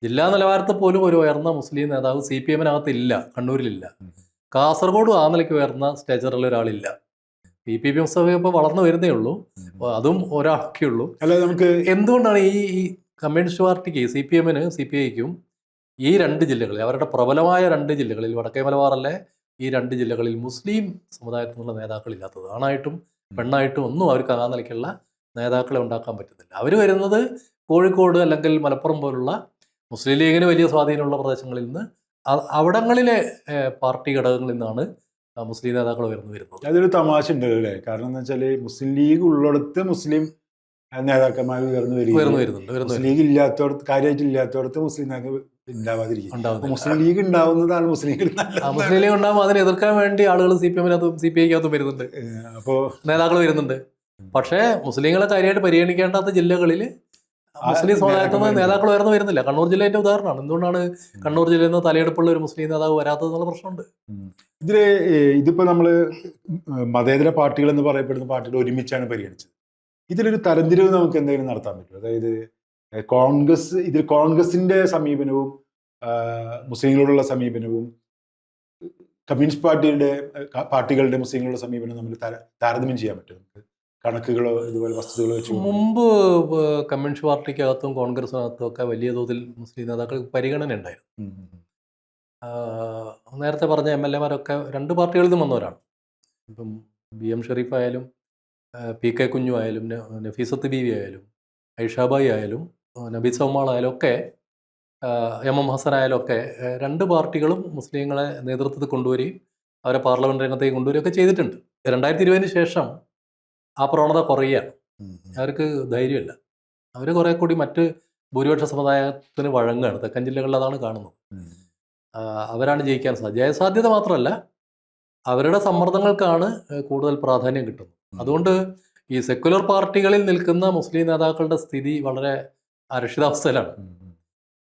ജില്ലാ നിലവാരത്തിൽ പോലും ഒരു ഉയർന്ന മുസ്ലിം നേതാവ് സി പി എമ്മിനകത്ത് ഇല്ല കണ്ണൂരിലില്ല. കാസർഗോഡ് ആ നിലയ്ക്ക് ഉയർന്ന സ്റ്റേച്ചറിൽ ഒരാളില്ല. പി പി പി മുസ്തഫ ഇപ്പോൾ വളർന്നു വരുന്നേ ഉള്ളൂ. അതും ഒരാളൊക്കെ ഉള്ളൂ. അല്ല നമുക്ക് എന്തുകൊണ്ടാണ് ഈ ഈ കമ്മ്യൂണിസ്റ്റ് പാർട്ടിക്ക് സി പി എമ്മിന് സി പി ഐക്കും ഈ രണ്ട് ജില്ലകളിൽ അവരുടെ പ്രബലമായ രണ്ട് ജില്ലകളിൽ വടക്കേ മലബാറിലെ ഈ രണ്ട് ജില്ലകളിൽ മുസ്ലിം സമുദായത്തിൽ നിന്നുള്ള നേതാക്കളില്ലാത്തത് ആണായിട്ടും പെണ്ണായിട്ടും ഒന്നും അവർക്ക് ആ നിലയ്ക്കുള്ള നേതാക്കളെ ഉണ്ടാക്കാൻ പറ്റുന്നില്ല. അവർ വരുന്നത് കോഴിക്കോട് അല്ലെങ്കിൽ മലപ്പുറം പോലുള്ള മുസ്ലിം ലീഗിന് വലിയ സ്വാധീനമുള്ള പ്രദേശങ്ങളിൽ നിന്ന് അവിടങ്ങളിലെ പാർട്ടി ഘടകങ്ങളിൽ നിന്നാണ് മുസ്ലിം നേതാക്കൾ ഉയർന്നു വരുന്നത്. അതൊരു തമാശ ഉണ്ട് അല്ലേ? കാരണം എന്താ വെച്ചാൽ മുസ്ലിം ലീഗ് ഉള്ളിടത്ത് മുസ്ലിം നേതാക്കന്മാർ ഉയർന്നു വരുന്നുണ്ട് മുസ്ലിം ലീഗ് ഇല്ലാത്തടത്ത് കാര്യമായിട്ട് ഇല്ലാത്തടത്ത് മുസ്ലിം നേതാക്കൾ ഉണ്ടാവാതിരിക്കും. മുസ്ലിം ലീഗ് ഉണ്ടാവുന്നതാണ് മുസ്ലിം ലീഗ്. മുസ്ലിം ലീഗ് ഉണ്ടാകുമ്പോൾ അതിനെ എതിർക്കാൻ വേണ്ടി ആളുകൾ സി പി എമ്മിനകത്തും സി പി ഐക്കകത്തും വരുന്നുണ്ട്. അപ്പോൾ അപ്പോ നേതാക്കൾ വരുന്നുണ്ട്. പക്ഷേ മുസ്ലിങ്ങളെ കാര്യമായിട്ട് പരിഗണിക്കേണ്ടാത്ത ജില്ലകളിൽ മുസ്ലിം സമുദായത്തിൽ നിന്ന് നേതാക്കൾ ഉയർന്നു വരുന്നില്ല. കണ്ണൂർ ജില്ലയുടെ ഉദാഹരണമാണ്. എന്തുകൊണ്ടാണ് കണ്ണൂർ ജില്ലയിൽ നിന്ന് തലയെടുപ്പുള്ള ഒരു മുസ്ലിം നേതാവ് വരാത്തതെന്നുള്ള പ്രശ്നമുണ്ട്. ഇതിൽ ഇതിപ്പോ നമ്മൾ മതേതര പാർട്ടികൾ എന്ന് പറയപ്പെടുന്ന പാർട്ടികൾ ഒരുമിച്ചാണ് പരിഗണിച്ചത്. ഇതിലൊരു തരംതിരിവ് നമുക്ക് എന്തെങ്കിലും നടത്താൻ പറ്റും അതായത് കോൺഗ്രസ് ഇതിൽ കോൺഗ്രസിന്റെ സമീപനവും മുസ്ലിങ്ങളോടുള്ള സമീപനവും കമ്മ്യൂണിസ്റ്റ് പാർട്ടിയുടെ പാർട്ടികളുടെ മുസ്ലിങ്ങളുടെ സമീപനം നമ്മൾ താര- താരതമ്യം ചെയ്യാൻ പറ്റും നമുക്ക്? കണക്കുകളോ ഇതുപോലെ വസ്തുതകളോ വെച്ച് മുമ്പ് കമ്മ്യൂണിസ്റ്റ് പാർട്ടിക്കകത്തും കോൺഗ്രസിനകത്തും ഒക്കെ വലിയ തോതിൽ മുസ്ലിം നേതാക്കൾ പരിഗണന ഉണ്ടായിരുന്നു. നേരത്തെ പറഞ്ഞ എം എൽ എമാരൊക്കെ രണ്ട് പാർട്ടികളിൽ നിന്നും വന്നവരാണ്. ഇപ്പം ബി എം ഷെറീഫ് ആയാലും പി കെ കുഞ്ഞു ആയാലും നഫീസത്ത് ബീവി ആയാലും ഐഷാബായി ആയാലും നബീ സൗമാൾ ആയാലും ഒക്കെ എം എം ഹസൻ ആയാലും ഒക്കെ രണ്ട് പാർട്ടികളും മുസ്ലിങ്ങളെ നേതൃത്വത്തിൽ കൊണ്ടുവരികയും അവരെ പാർലമെന്റ് രംഗത്തേക്ക് കൊണ്ടുവരികയൊക്കെ ചെയ്തിട്ടുണ്ട്. രണ്ടായിരത്തി ഇരുപതിന് ശേഷം ആ പ്രവണത കുറയുകയാണ്. അവർക്ക് ധൈര്യമില്ല. അവർ കുറെ കൂടി മറ്റ് ഭൂരിപക്ഷ സമുദായത്തിന് വഴങ്ങുകയാണ്. തെക്കൻ ജില്ലകളിൽ അതാണ് കാണുന്നത്. അവരാണ് ജയിക്കാൻ സാധ്യത ജയസാധ്യത മാത്രമല്ല അവരുടെ സമ്മർദ്ദങ്ങൾക്കാണ് കൂടുതൽ പ്രാധാന്യം കിട്ടുന്നത്. അതുകൊണ്ട് ഈ സെക്യുലർ പാർട്ടികളിൽ നിൽക്കുന്ന മുസ്ലിം നേതാക്കളുടെ സ്ഥിതി വളരെ അരക്ഷിതാവസ്ഥയിലാണ്.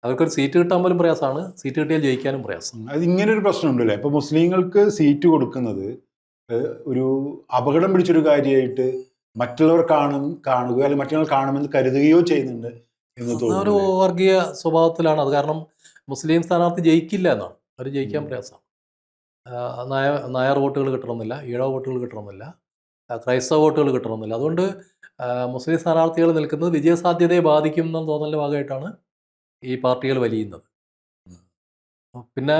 അവർക്കൊരു സീറ്റ് കിട്ടാൻ പോലും പ്രയാസമാണ്. സീറ്റ് കിട്ടിയാൽ ജയിക്കാനും പ്രയാസം അത് ഇങ്ങനെ ഒരു പ്രശ്നമുണ്ടല്ലേ? ഇപ്പൊ മുസ്ലിങ്ങൾക്ക് സീറ്റ് കൊടുക്കുന്നത് ഒരു അപകടം പിടിച്ചൊരു കാര്യമായിട്ട് മറ്റുള്ളവർ കാണും കാണുകയോ അല്ലെങ്കിൽ മറ്റുള്ളവർ കാണുമെന്ന് കരുതുകയോ ചെയ്യുന്നുണ്ട് എന്ന് ഒരു തോന്നുന്നു വർഗീയ സ്വഭാവത്തിലാണ് അത്. കാരണം മുസ്ലിം സ്ഥാനാർത്ഥി ജയിക്കില്ല എന്നാണ്. അവർ ജയിക്കാൻ പ്രയാസം പ്രയാസമാണ്. നായ നായർ വോട്ടുകൾ കിട്ടണമെന്നില്ല ഈഴവ വോട്ടുകൾ കിട്ടണമെന്നില്ല ക്രൈസ്തവ വോട്ടുകൾ കിട്ടണമെന്നില്ല. അതുകൊണ്ട് മുസ്ലിം സ്ഥാനാർത്ഥികൾ നിൽക്കുന്നത് വിജയസാധ്യതയെ ബാധിക്കും എന്ന തോന്നലിന്റെ ഭാഗമായിട്ടാണ് ഈ പാർട്ടികൾ വലിയുന്നത്. പിന്നെ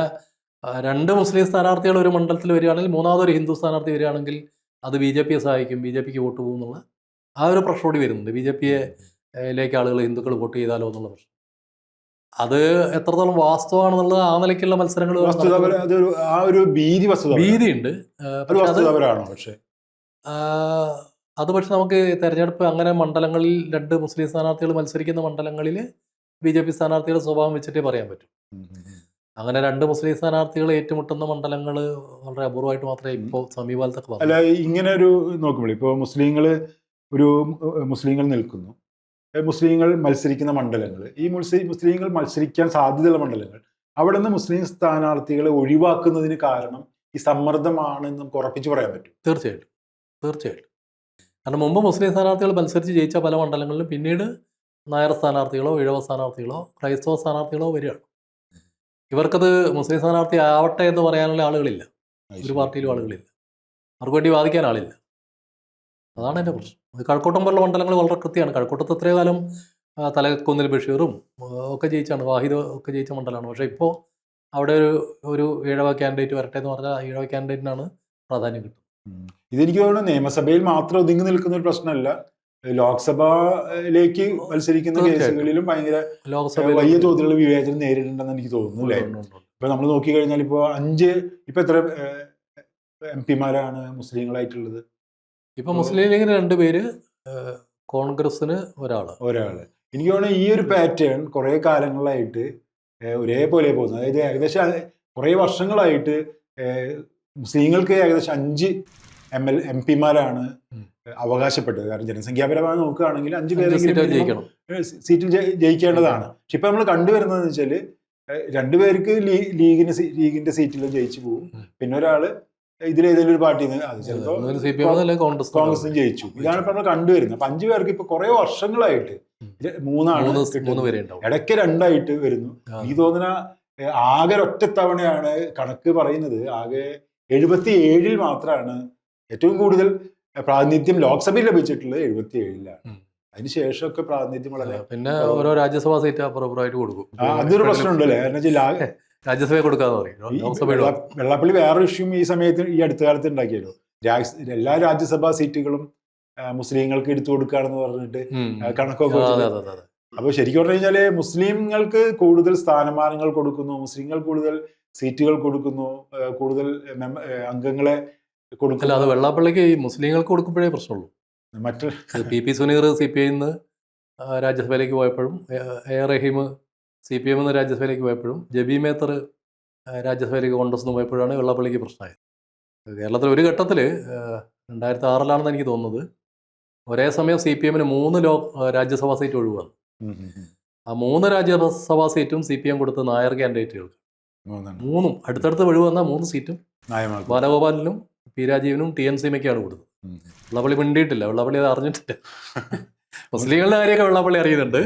രണ്ട് മുസ്ലിം സ്ഥാനാർത്ഥികൾ ഒരു മണ്ഡലത്തിൽ വരികയാണെങ്കിൽ മൂന്നാമതൊരു ഹിന്ദു സ്ഥാനാർത്ഥി വരികയാണെങ്കിൽ അത് ബി ജെ പിയെ സഹായിക്കും ബി ജെ പിക്ക് വോട്ട് പോകും എന്നുള്ള ആ ഒരു പ്രശ്നോടി വരുന്നുണ്ട്. ബി ജെ പിയെ ലേക്ക് ആളുകൾ ഹിന്ദുക്കൾ വോട്ട് ചെയ്താലോ എന്നുള്ള പ്രശ്നം. അത് എത്രത്തോളം വാസ്തവാണെന്നുള്ളത് ആ നിലയ്ക്കുള്ള മത്സരങ്ങൾ ആ ഒരു ഭീതി ഭീതിയുണ്ട്. പക്ഷെ അത് പക്ഷെ? നമുക്ക് തെരഞ്ഞെടുപ്പ് അങ്ങനെ മണ്ഡലങ്ങളിൽ രണ്ട് മുസ്ലിം സ്ഥാനാർത്ഥികൾ മത്സരിക്കുന്ന മണ്ഡലങ്ങളിൽ ബി ജെ പി സ്ഥാനാർത്ഥികളുടെ സ്വഭാവം വെച്ചിട്ടേ പറയാൻ പറ്റും. അങ്ങനെ രണ്ട് മുസ്ലിം സ്ഥാനാർത്ഥികൾ ഏറ്റുമുട്ടുന്ന മണ്ഡലങ്ങൾ വളരെ അപൂർവമായിട്ട് മാത്രമേ ഇപ്പോൾ സമീപകാലത്തൊക്കെ അല്ല ഇങ്ങനെ ഒരു നോക്കുമ്പോൾ ഇപ്പോൾ മുസ്ലിങ്ങൾ ഒരു മുസ്ലിങ്ങൾ നിൽക്കുന്നു. മുസ്ലിങ്ങൾ മത്സരിക്കുന്ന മണ്ഡലങ്ങൾ ഈ മുസ്ലിം മുസ്ലിങ്ങൾ മത്സരിക്കാൻ സാധ്യതയുള്ള മണ്ഡലങ്ങൾ. അവിടെ നിന്ന് മുസ്ലിം സ്ഥാനാർത്ഥികളെ ഒഴിവാക്കുന്നതിന് കാരണം ഈ സമ്മർദ്ദമാണെന്ന് നമുക്ക് ഉറപ്പിച്ച് പറയാൻ പറ്റും. തീർച്ചയായിട്ടും. തീർച്ചയായിട്ടും. കാരണം മുമ്പ് മുസ്ലിം സ്ഥാനാർത്ഥികൾ മത്സരിച്ച് ജയിച്ച പല മണ്ഡലങ്ങളിലും പിന്നീട് നായർ സ്ഥാനാർത്ഥികളോ ഇഴവ സ്ഥാനാർത്ഥികളോ ക്രൈസ്തവ സ്ഥാനാർത്ഥികളോ വരികയാണ്. ഇവർക്കത് മുസ്ലിം സ്ഥാനാർത്ഥി ആവട്ടെ എന്ന് പറയാനുള്ള ആളുകളില്ല. ഒരു പാർട്ടിയിലും ആളുകളില്ല. അവർക്ക് വേണ്ടി വാദിക്കാൻ ആളില്ല. അതാണ് എന്റെ പ്രശ്നം. അത് കഴക്കൂട്ടം പോലുള്ള മണ്ഡലങ്ങൾ വളരെ കൃത്യമാണ്. കഴക്കൂട്ടത്ത് ഇത്രയും കാലം തലക്കുന്നിൽ ബഷീറും ഒക്കെ ജയിച്ചാണ്. വാഹിദ് ഒക്കെ ജയിച്ച മണ്ഡലമാണ്. പക്ഷേ ഇപ്പോൾ അവിടെ ഒരു ഒരു ഈഴവ കാൻഡിഡേറ്റ് വരട്ടെ എന്ന് പറഞ്ഞാൽ ഈഴവ കാൻഡിഡേറ്റിനാണ് പ്രാധാന്യം കിട്ടുന്നത്. ഇതെനിക്ക് തോന്നുന്നു നിയമസഭയിൽ മാത്രം ഒതുങ്ങി നിൽക്കുന്ന ഒരു പ്രശ്നമല്ല. ലോക്സഭയിലേക്ക് മത്സരിക്കുന്ന കേസുകളിലും ഭയങ്കര വലിയ തോതിലുള്ള വിവേചനം നേരിടുന്നുണ്ടെന്ന് എനിക്ക് തോന്നുന്നു അല്ലേ? ഇപ്പൊ നമ്മൾ നോക്കിക്കഴിഞ്ഞാൽ ഇപ്പൊ അഞ്ച് ഇപ്പൊ എത്ര എം പിമാരാണ് മുസ്ലിങ്ങളായിട്ടുള്ളത്? ഇപ്പൊ മുസ്ലിം ലീഗിന് രണ്ടുപേര് കോൺഗ്രസിന് ഒരാൾ. ഒരാൾ. എനിക്ക് തോന്നുന്നു ഈ ഒരു പാറ്റേൺ കുറെ കാലങ്ങളായിട്ട് ഒരേപോലെ പോകുന്നത് അതായത് ഏകദേശം കുറെ വർഷങ്ങളായിട്ട് മുസ്ലിങ്ങൾക്ക് ഏകദേശം അഞ്ച് എം എൽ എം പിമാരാണ്. അവകാശപ്പെട്ടത്. കാരണം ജനസംഖ്യാപരമായി നോക്കുകയാണെങ്കിൽ അഞ്ച് പേരെ പേരെങ്കിലും സീറ്റിൽ ജയിക്കേണ്ടതാണ്. പക്ഷെ ഇപ്പൊ നമ്മൾ കണ്ടുവരുന്നതെന്ന് വെച്ചാൽ രണ്ടുപേർക്ക് ലീഗിന് ലീഗിന്റെ സീറ്റിൽ ജയിച്ചു പോകും പിന്നെ ഒരാൾ ഇതിലേതെങ്കിലും ഒരു പാർട്ടിയിൽ നിന്ന് അത് കോൺഗ്രസ് കോൺഗ്രസും ജയിച്ചു. ഇതാണ് ഇപ്പൊ നമ്മൾ കണ്ടുവരുന്നത്. അപ്പൊ അഞ്ചു പേർക്ക് ഇപ്പൊ കുറെ വർഷങ്ങളായിട്ട് മൂന്നാണ് ഇടയ്ക്ക് രണ്ടായിട്ട് വരുന്നു. ഈ തോന്നുന്ന ആകെ ഒറ്റ തവണയാണ് കണക്ക് പറയുന്നത്. ആകെ എഴുപത്തി ഏഴിൽ മാത്രമാണ് ഏറ്റവും കൂടുതൽ പ്രാതിനിധ്യം ലോക്സഭയിൽ ലഭിച്ചിട്ടുള്ളത് എഴുപത്തി ഏഴിലാണ്. അതിനുശേഷമൊക്കെ പ്രാതിനിധ്യം വളരെ പിന്നെ ഓരോ രാജ്യസഭാ സീറ്റ് അപ്പുറപ്പുറമായിട്ട് കൊടുക്കും. അതൊരു പ്രശ്നമുണ്ടല്ലേ കാരണം വെച്ചാൽ രാജ്യസഭയെ രാജ്യസഭ കൊടുക്കാന്ന് പറയും. വെള്ളപ്പള്ളി വേറെ ഇഷ്യൂം ഈ സമയത്ത് ഈ അടുത്ത കാലത്ത് ഉണ്ടാക്കിയല്ലോ. എല്ലാ രാജ്യസഭാ സീറ്റുകളും മുസ്ലിങ്ങൾക്ക് എടുത്തു കൊടുക്കുകയാണെന്ന് പറഞ്ഞിട്ട് കണക്കൊക്കെ അപ്പൊ ശരിക്കും പറഞ്ഞു കഴിഞ്ഞാൽ മുസ്ലിങ്ങൾക്ക് കൂടുതൽ സ്ഥാനമാനങ്ങൾ കൊടുക്കുന്നു മുസ്ലിങ്ങൾ കൂടുതൽ സീറ്റുകൾ കൊടുക്കുന്നു കൂടുതൽ മെമ്പ- അല്ല അത് വെള്ളാപ്പള്ളിക്ക് ഈ മുസ്ലിങ്ങൾക്ക് കൊടുക്കുമ്പോഴേ പ്രശ്നമുള്ളൂ. മറ്റ് P P Suneer C P I നിന്ന് രാജ്യസഭയിലേക്ക് പോയപ്പോഴും A Rahim C P M നിന്ന് രാജ്യസഭയിലേക്ക് പോയപ്പോഴും ജബി മേത്തർ രാജ്യസഭയിലേക്ക് കോൺഗ്രസ് നിന്ന് പോയപ്പോഴാണ് വെള്ളാപ്പള്ളിക്ക് പ്രശ്നമായത്. കേരളത്തിൽ ഒരു ഘട്ടത്തിൽ രണ്ടായിരത്തി ആറിലാണെന്ന് എനിക്ക് തോന്നുന്നത് ഒരേ സമയം സി പി എമ്മിന് മൂന്ന് ലോ രാജ്യസഭാ സീറ്റ് ഒഴിവാണ്. ആ മൂന്ന് രാജ്യസഭാ സീറ്റും സി പി എം കൊടുത്ത നായർ ക്യാൻഡിഡേറ്റുകൾക്ക് മൂന്നും. അടുത്തടുത്ത് ഒഴിവ് വന്ന മൂന്ന് സീറ്റും. ബാലഗോപാലിനും പി രാജീവിനും ടി എൻ സീമയ്ക്കാണ് കൊടുത്തത്. വെള്ളപ്പള്ളി മിണ്ടിയിട്ടില്ല വെള്ളപ്പള്ളി അത് അറിഞ്ഞിട്ടില്ല. മുസ്ലിങ്ങളുടെ കാര്യമൊക്കെ വെള്ളപ്പള്ളി അറിയുന്നുണ്ട്.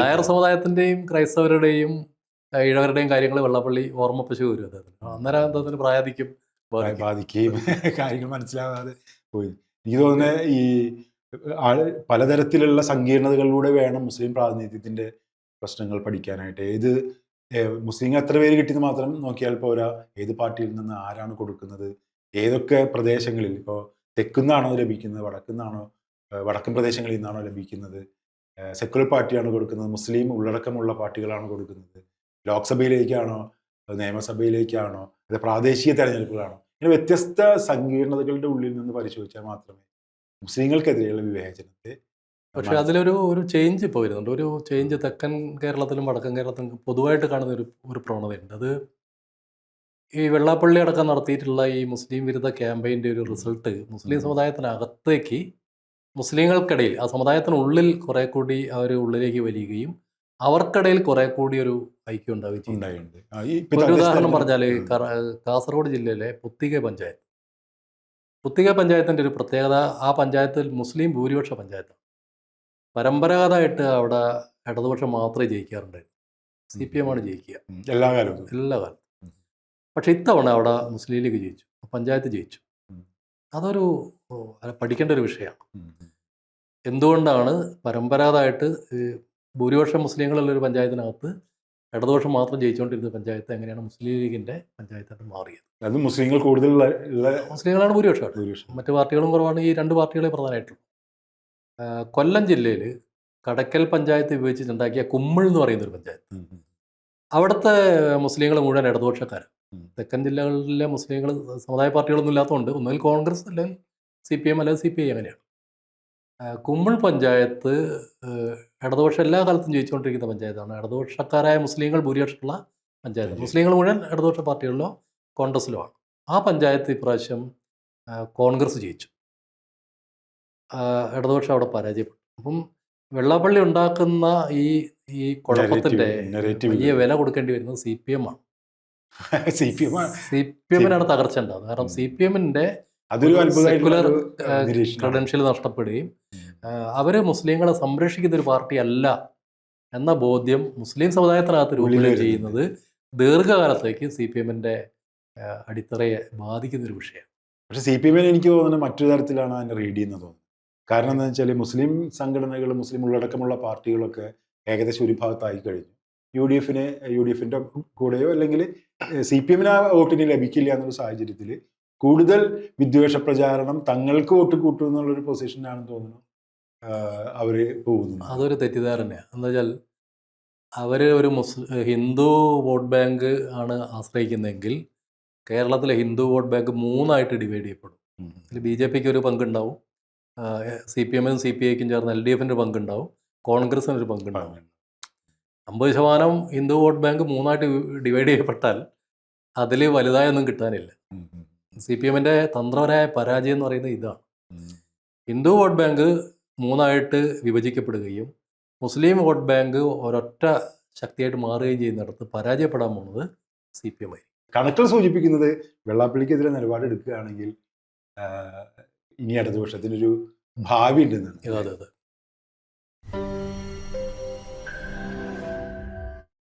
നായർ സമുദായത്തിന്റെയും ക്രൈസ്തവരുടെയും ഇഴവരുടെയും കാര്യങ്ങൾ വെള്ളപ്പള്ളി ഓർമ്മപ്പിച്ചു വരും അദ്ദേഹത്തിന് അന്നേരം അദ്ദേഹത്തിന് പ്രായാധിക്കും ബാധിക്കുകയും കാര്യങ്ങൾ മനസ്സിലാകാതെ പോയി. എനിക്ക് തോന്നുന്നത് ഈ പലതരത്തിലുള്ള സങ്കീർണതകളിലൂടെ വേണം മുസ്ലിം പ്രാതിനിധ്യത്തിന്റെ പ്രശ്നങ്ങൾ പഠിക്കാനായിട്ട്. ഏത് മുസ്ലിം എത്ര പേര് കിട്ടിയെന്ന് മാത്രം നോക്കിയാൽ പോരാ. ഏത് പാർട്ടിയിൽ നിന്ന് ആരാണ് കൊടുക്കുന്നത്? ഏതൊക്കെ പ്രദേശങ്ങളിൽ? ഇപ്പോൾ തെക്കുന്നാണോ ലഭിക്കുന്നത്? വടക്കുന്നാണോ വടക്കൻ പ്രദേശങ്ങളിൽ നിന്നാണോ ലഭിക്കുന്നത്? സെക്യുലർ സെക്കുലർ പാർട്ടിയാണ് കൊടുക്കുന്നത്. മുസ്ലിം ഉള്ളടക്കമുള്ള പാർട്ടികളാണ് കൊടുക്കുന്നത്. ലോക്സഭയിലേക്കാണോ നിയമസഭയിലേക്കാണോ അത് പ്രാദേശിക തെരഞ്ഞെടുപ്പുകളാണോ? ഇങ്ങനെ വ്യത്യസ്ത സങ്കീർണതകളുടെ ഉള്ളിൽ നിന്ന് പരിശോധിച്ചാൽ മാത്രമേ മുസ്ലിങ്ങൾക്കെതിരെയുള്ള വിവേചനത്തെ പക്ഷെ അതിലൊരു ഒരു ചേഞ്ച് ഇപ്പോൾ വരുന്നുണ്ട്. ഒരു ചേഞ്ച് തെക്കൻ കേരളത്തിലും വടക്കൻ കേരളത്തിലും പൊതുവായിട്ട് കാണുന്ന ഒരു ഒരു പ്രവണതയുണ്ട്. അത് ഈ വെള്ളാപ്പള്ളി അടക്കം നടത്തിയിട്ടുള്ള ഈ മുസ്ലിം വിരുദ്ധ ക്യാമ്പയിന്റെ ഒരു റിസൾട്ട് മുസ്ലിം. സമുദായത്തിനകത്തേക്ക് മുസ്ലിങ്ങൾക്കിടയിൽ ആ സമുദായത്തിനുള്ളിൽ കുറെ കൂടി അവർ ഉള്ളിലേക്ക് വരികയും അവർക്കിടയിൽ കുറെ കൂടി ഒരു ഐക്യം ഉണ്ടാവുകയും ഒരു ഉദാഹരണം പറഞ്ഞാൽ കാസർഗോഡ് ജില്ലയിലെ പുത്തിക പഞ്ചായത്ത്. പുത്തിക പഞ്ചായത്തിന്റെ ഒരു പ്രത്യേകത ആ പഞ്ചായത്തിൽ മുസ്ലിം ഭൂരിപക്ഷ പഞ്ചായത്താണ്. പരമ്പരാഗതമായിട്ട് അവിടെ ഇടതുപക്ഷം മാത്രമേ ജയിക്കാറുണ്ടായിരുന്നു സി പി എം ആണ് ജയിക്കുക. എല്ലാ കാലവും എല്ലാ കാലത്തും. പക്ഷെ ഇത്തവണ അവിടെ മുസ്ലിം ലീഗ് ജയിച്ചു പഞ്ചായത്ത് ജയിച്ചു. അതൊരു പഠിക്കേണ്ട ഒരു വിഷയമാണ്. എന്തുകൊണ്ടാണ് പരമ്പരാഗതമായിട്ട് ഭൂരിപക്ഷം മുസ്ലിങ്ങളുള്ള ഒരു പഞ്ചായത്തിനകത്ത് ഇടതുപക്ഷം മാത്രം ജയിച്ചുകൊണ്ടിരുന്ന പഞ്ചായത്ത് എങ്ങനെയാണ് മുസ്ലിം ലീഗിന്റെ പഞ്ചായത്തായിട്ട് മാറിയത്? അത് മുസ്ലിങ്ങൾ കൂടുതൽ മുസ്ലിങ്ങളാണ് ഭൂരിപക്ഷം. ഭൂരിപക്ഷം. മറ്റു പാർട്ടികളും കുറവാണ് ഈ രണ്ട് പാർട്ടികളെ പ്രധാനമായിട്ടുള്ളൂ കൊല്ലം ജില്ലയിൽ കടക്കൽ പഞ്ചായത്ത് വിഭജിച്ചിട്ടുണ്ടാക്കിയ കുമ്മിൾ എന്ന് പറയുന്ന ഒരു പഞ്ചായത്ത്. അവിടുത്തെ മുസ്ലിങ്ങൾ മുഴുവൻ ഇടതുപക്ഷക്കാരാണ്. തെക്കൻ ജില്ലകളിലെ മുസ്ലിങ്ങൾ സമുദായ പാർട്ടികളൊന്നും ഇല്ലാത്തതുകൊണ്ട് ഒന്നുകിൽ കോൺഗ്രസ് അല്ലെങ്കിൽ സി പി എം അല്ലെങ്കിൽ സി പി ഐ അങ്ങനെയാണ് കുമ്മിൾ പഞ്ചായത്ത് ഇടതുപക്ഷം എല്ലാ കാലത്തും ജയിച്ചുകൊണ്ടിരിക്കുന്ന പഞ്ചായത്താണ്. ഇടതുപക്ഷക്കാരായ മുസ്ലിങ്ങൾ ഭൂരിപക്ഷമുള്ള പഞ്ചായത്ത്. മുസ്ലിങ്ങൾ മുഴുവൻ ഇടതുപക്ഷ പാർട്ടികളിലോ കോൺഗ്രസ്സിലോ ആണ്. ആ പഞ്ചായത്ത് ഇപ്രാവശ്യം കോൺഗ്രസ് ജയിച്ചു. ഇടതുപക്ഷം അവിടെ പരാജയപ്പെട്ടു. അപ്പം വെള്ളാപ്പള്ളി ഉണ്ടാക്കുന്ന ഈ ഈ കുഴപ്പത്തിന്റെ വലിയ വില കൊടുക്കേണ്ടി വരുന്നത് സി പി എം ആണ്. C P M C P എമ്മിനാണ് തകർച്ച ഉണ്ടാകുന്നത് കാരണം. സി പി എമ്മിന്റെ അതൊരു ഒരു, ക്രെഡൻഷ്യൽ നഷ്ടപ്പെടുകയും അവർ മുസ്ലിങ്ങളെ സംരക്ഷിക്കുന്ന ഒരു പാർട്ടി അല്ല എന്ന ബോധ്യം മുസ്ലിം സമുദായത്തിനകത്ത് രൂപീകരണം. ചെയ്യുന്നത് ദീർഘകാലത്തേക്ക് സി പി എമ്മിന്റെ അടിത്തറയെ ബാധിക്കുന്ന ഒരു വിഷയമാണ് പക്ഷെ സി പി എമ്മിന് എനിക്ക് തോന്നുന്നത് മറ്റു തരത്തിലാണ് അതിനെ റീഡ് ചെയ്യുന്നത് തോന്നുന്നത് കാരണം എന്താ വെച്ചാൽ മുസ്ലിം സംഘടനകൾ മുസ്ലിം ഉള്ളടക്കമുള്ള പാർട്ടികളൊക്കെ ഏകദേശം ഒരു ഭാഗത്തായി കഴിഞ്ഞു. യു ഡി എഫിന് യു ഡി എഫിന്റെ കൂടെയോ അല്ലെങ്കിൽ സി പി എമ്മിന് ആ വോട്ടിന് ലഭിക്കില്ല എന്നുള്ള സാഹചര്യത്തിൽ കൂടുതൽ വിദ്വേഷ പ്രചാരണം തങ്ങൾക്ക് വോട്ട് കൂട്ടും എന്നുള്ളൊരു പൊസിഷനാണെന്ന് തോന്നുന്നു അവർ പോകുന്നത്. അതൊരു തെറ്റിദ്ധാരണയാണ് എന്താ വെച്ചാൽ അവർ ഒരു മുസ്ലിം ഹിന്ദു വോട്ട് ബാങ്ക് ആണ് ആശ്രയിക്കുന്നതെങ്കിൽ കേരളത്തിലെ ഹിന്ദു വോട്ട് ബാങ്ക് മൂന്നായിട്ട് ഡിവൈഡ് ചെയ്യപ്പെടും. അതിൽ ബി ജെ പിക്ക് ഒരു പങ്കുണ്ടാവും സി പി എമ്മിനും സി പി ഐക്കും ചേർന്ന് എൽ ഡി എഫിന്റെ പങ്കുണ്ടാവും കോൺഗ്രസിനൊരു പങ്കുണ്ടാവും. അമ്പത് ശതമാനം ഹിന്ദു വോട്ട് ബാങ്ക് മൂന്നായിട്ട് ഡിവൈഡ് ചെയ്യപ്പെട്ടാൽ അതിൽ വലുതായൊന്നും കിട്ടാനില്ല. സി പി എമ്മിന്റെ തന്ത്രപരമായ പരാജയം എന്ന് പറയുന്നത് ഇതാണ്. ഹിന്ദു വോട്ട് ബാങ്ക് മൂന്നായിട്ട് വിഭജിക്കപ്പെടുകയും മുസ്ലിം വോട്ട് ബാങ്ക് ഒരൊറ്റ ശക്തിയായിട്ട് മാറുകയും ചെയ്യുന്നിടത്ത് പരാജയപ്പെടാൻ പോകുന്നത് സി പി എം ആയിരിക്കും. കണക്കുകൾ സൂചിപ്പിക്കുന്നത് വെള്ളാപ്പള്ളിക്കെതിരെ നിലപാട് എടുക്കുകയാണെങ്കിൽ ഇനി അടുത്ത വർഷത്തിനൊരു ഭാവി ഉണ്ടെന്നാണ് അതെ അതെ.